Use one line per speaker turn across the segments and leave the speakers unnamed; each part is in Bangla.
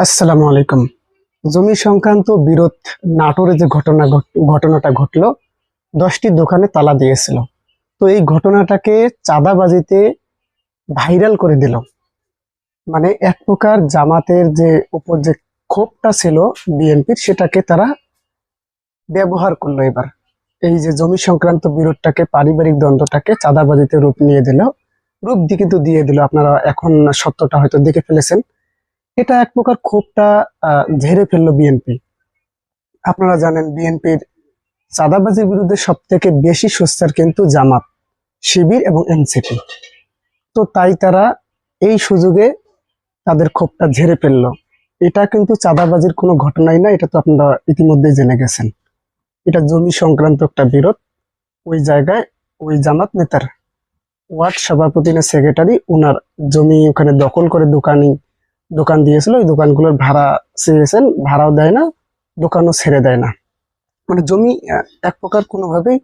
আসসালামু আলাইকুম। জমি সংক্রান্ত বিরোধ নাটোরে যে ঘটনা ঘট- ঘটনাটা ঘটলো, দশটি দোকানে তালা দিয়েছিল। তো এই ঘটনাটাকে চাঁদাবাজিতে ভাইরাল করে দিল। মানে এক প্রকার জামাতের যে উপর যে ক্ষোভটা ছিল বিএনপির, সেটাকে তারা ব্যবহার করল এবার। এই যে জমি সংক্রান্ত বিরোধটাকে, পারিবারিক দ্বন্দ্বটাকে চাঁদাবাজিতে রূপ নিয়ে দিল। রূপ দিয়ে কিন্তু দিয়ে দিল। আপনারা এখন সত্যটা হয়তো দেখে ফেলেছেন। এটা এক প্রকার ক্ষোভটা ঝেড়ে ফেলল বিএনপি আপনারা জানেন বিএনপির চাঁদাবাজির বিরুদ্ধে সব থেকে বেশি সোচ্চার কিন্তু জামাত, শিবির এবং এনসিপি। তো তাই তারা এই সুযোগে তাদের ক্ষোভটা ঝেড়ে ফেলল। এটা কিন্তু চাঁদাবাজির কোনো ঘটনাই না, এটা তো আপনারা ইতিমধ্যেই জেনে গেছেন। এটা জমি সংক্রান্ত একটা বিরোধ। ওই জায়গায় ওই জামাত নেতার ওয়ার্ড সভাপতি না সেক্রেটারি ওনার জমি ওখানে দখল করে দোকানি দোকান দিয়েছিল ওই দোকানগুলোর ভাড়া চেয়েছেন ভাড়াও দেয় না, দোকানও ছেড়ে দেয় না। মানে জমি এক প্রকার কোনোভাবেই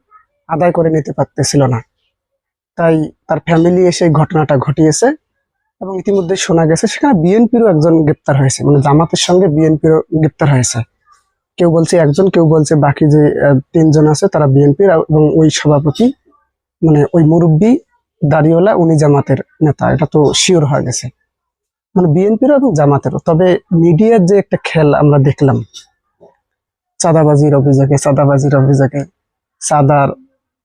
আদায় করে নিতে পারতেছিল না। তাই তার ফ্যামিলি এসে ঘটনাটা ঘটিয়েছে এবং ইতিমধ্যে শোনা গেছে, সেখানে বিএনপিরও একজন গ্রেপ্তার হয়েছে মানে জামাতের সঙ্গে বিএনপিরও গ্রেপ্তার হয়েছে। কেউ বলছে একজন, কেউ বলছে বাকি যে তিনজন আছে তারা বিএনপির এবং ওই সভাপতি মানে ওই মুরব্বী, দাড়িওয়ালা, উনি জামাতের নেতা, এটা তো শিওর হয়ে গেছে। মানে বিএনপির এবং জামাতেরও। তবে মিডিয়ার যে একটা খেল আমরা দেখলাম, চাঁদাবাজির অভিযোগে চাঁদাবাজির অভিযোগে, চাঁদার,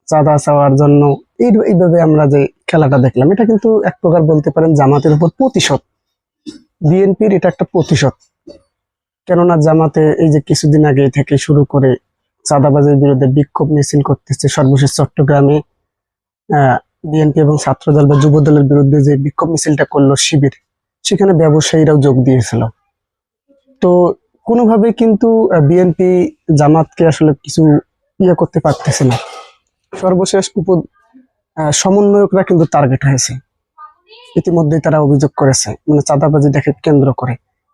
চাঁদা চাওয়ার জন্য এই, এইভাবে আমরা যে খেলাটা দেখলাম, এটা কিন্তু এক প্রকার বলতে পারেন জামাতের উপর প্রতিশোধ। বিএনপির এটা একটা প্রতিশোধ। কেননা জামাতে এই যে কিছুদিন আগে থেকে শুরু করে চাঁদাবাজির বিরুদ্ধে বিক্ষোভ মিছিল করতেছে সর্বশেষ চট্টগ্রামে বিএনপি এবং ছাত্রদল বা যুব দলের বিরুদ্ধে যে বিক্ষোভ মিছিলটা করল শিবির সেখানে ব্যবসায়ীরাও যোগ দিয়েছিল। তো কোনোভাবে কিন্তু বিএনপি জামাতকে আসলে কিছু ইয়ে করতে পারতেছে না। সর্বশেষ উপ সমন্বয়করা কিন্তু টার্গেট হয়েছে। ইতিমধ্যে তারা অভিযোগ করেছে মানে চাঁদাবাজি দেখে কেন্দ্র করে।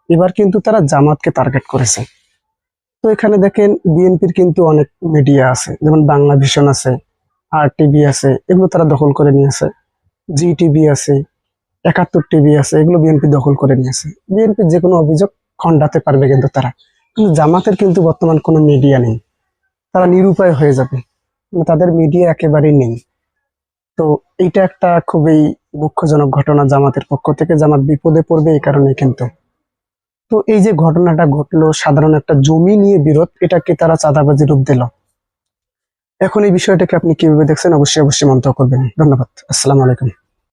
এবার কিন্তু তারা জামাতকে টার্গেট করেছে। তো এখানে দেখেন, বিএনপির কিন্তু অনেক মিডিয়া আছে, যেমন বাংলা ভিশন আছে, আর টিভি আছে, এগুলো তারা দখল করে নিয়েছে। জি টিভি আছে একাত্তর টিভি আছে, এগুলো বিএনপি দখল করে নিয়েছে। বিএনপি যে কোনো অভিযোগ খণ্ডাতে পারবে কিন্তু তারা। কিন্তু জামাতের কিন্তু বর্তমান কোনো মিডিয়া নেই। তারা নিরুপায় হয়ে যাবে। মানে তাদের মিডিয়া একেবারেই নেই। তো এইটা একটা খুবই দুঃখজনক ঘটনা জামাতের পক্ষ থেকে। জামাত বিপদে পড়বে এই কারণে কিন্তু। তো এই যে ঘটনাটা ঘটলো, সাধারণ একটা জমি নিয়ে বিরোধ, এটাকে তারা চাঁদাবাজি রূপ দিল। এখন এই বিষয়টাকে আপনি কীভাবে দেখছেন, অবশ্যই অবশ্যই মন্তব্য করবেন। ধন্যবাদ। আসসালামু আলাইকুম।